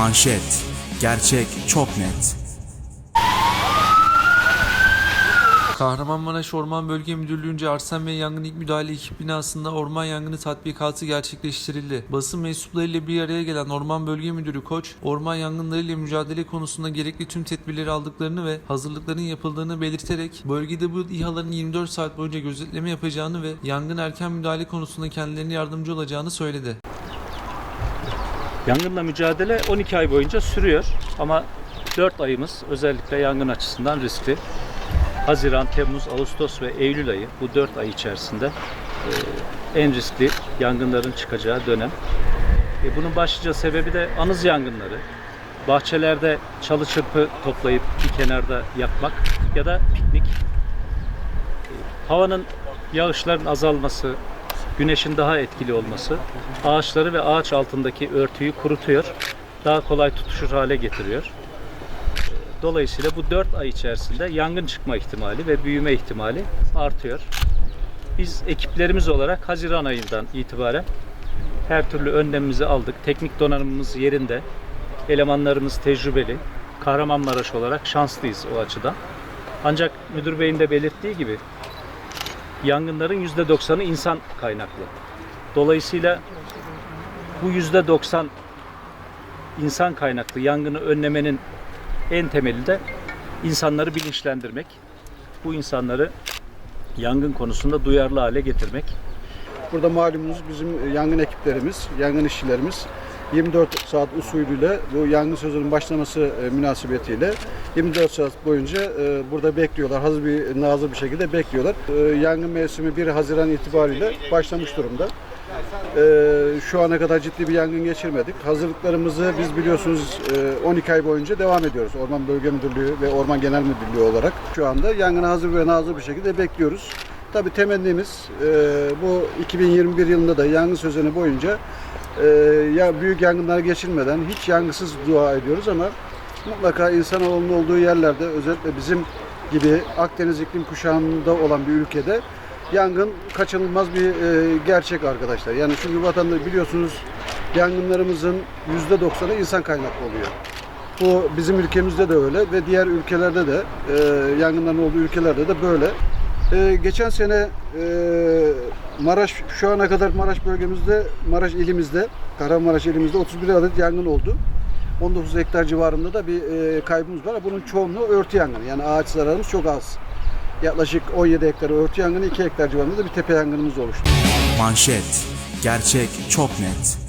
Manşet. Gerçek çok net. Kahramanmaraş Orman Bölge Müdürlüğü'nce Arsen ve Yangın İlk Müdahale Ekip binasında orman yangını tatbikatı gerçekleştirildi. Basın mensuplarıyla bir araya gelen Orman Bölge Müdürü Koç, orman yangınlarıyla mücadele konusunda gerekli tüm tedbirleri aldıklarını ve hazırlıkların yapıldığını belirterek bölgede bu İHA'ların 24 saat boyunca gözetleme yapacağını ve yangın erken müdahale konusunda kendilerine yardımcı olacağını söyledi. Yangınla mücadele 12 ay boyunca sürüyor ama 4 ayımız özellikle yangın açısından riskli. Haziran, Temmuz, Ağustos ve Eylül ayı bu 4 ay içerisinde e, en riskli yangınların çıkacağı dönem. E, bunun başlıca sebebi de anız yangınları. Bahçelerde çalı çırpı toplayıp bir kenarda yakmak ya da piknik. E, havanın yağışların azalması, güneşin daha etkili olması ağaçları ve ağaç altındaki örtüyü kurutuyor. Daha kolay tutuşur hale getiriyor. Dolayısıyla bu 4 ay içerisinde yangın çıkma ihtimali ve büyüme ihtimali artıyor. Biz ekiplerimiz olarak Haziran ayından itibaren her türlü önlemimizi aldık. Teknik donanımımız yerinde. Elemanlarımız tecrübeli. Kahramanmaraş olarak şanslıyız o açıdan. Ancak müdür beyin de belirttiği gibi yangınların %90'ı insan kaynaklı. Dolayısıyla bu %90 insan kaynaklı yangını önlemenin en temeli de insanları bilinçlendirmek. Bu insanları yangın konusunda duyarlı hale getirmek. Burada malumunuz bizim yangın ekiplerimiz, yangın işçilerimiz 24 saat usulüyle bu yangın sözünün başlaması e, münasebetiyle 24 saat boyunca e, burada bekliyorlar. Hazır bir nazır bir şekilde bekliyorlar. E, Yangın mevsimi 1 Haziran itibariyle başlamış durumda. E, Şu ana kadar ciddi bir yangın geçirmedik. Hazırlıklarımızı biz biliyorsunuz e, 12 ay boyunca devam ediyoruz. Orman Bölge Müdürlüğü ve Orman Genel Müdürlüğü olarak. Şu anda yangına hazır ve nazır bir şekilde bekliyoruz. Tabii temennimiz e, bu 2021 yılında da yangın sözeni boyunca e, ya büyük yangınlar geçirmeden hiç yangısız dua ediyoruz ama mutlaka insanoğlunun olduğu yerlerde özellikle bizim gibi Akdeniz iklim kuşağında olan bir ülkede yangın kaçınılmaz bir e, gerçek arkadaşlar. Yani çünkü vatandaş biliyorsunuz yangınlarımızın %90'ı insan kaynaklı oluyor. Bu bizim ülkemizde de öyle ve diğer ülkelerde de e, yangınların olduğu ülkelerde de böyle. E, geçen sene e, Maraş şu ana kadar Maraş bölgemizde, Maraş ilimizde, Kahramanmaraş ilimizde 31 adet yangın oldu. 19 hektar civarında da bir e, kaybımız var. Bunun çoğunluğu örtü yangını. Yani ağaç zararımız çok az. Yaklaşık 17 hektar örtü yangını, 2 hektar civarında da bir tepe yangınımız oluştu. Manşet. Gerçek çok net.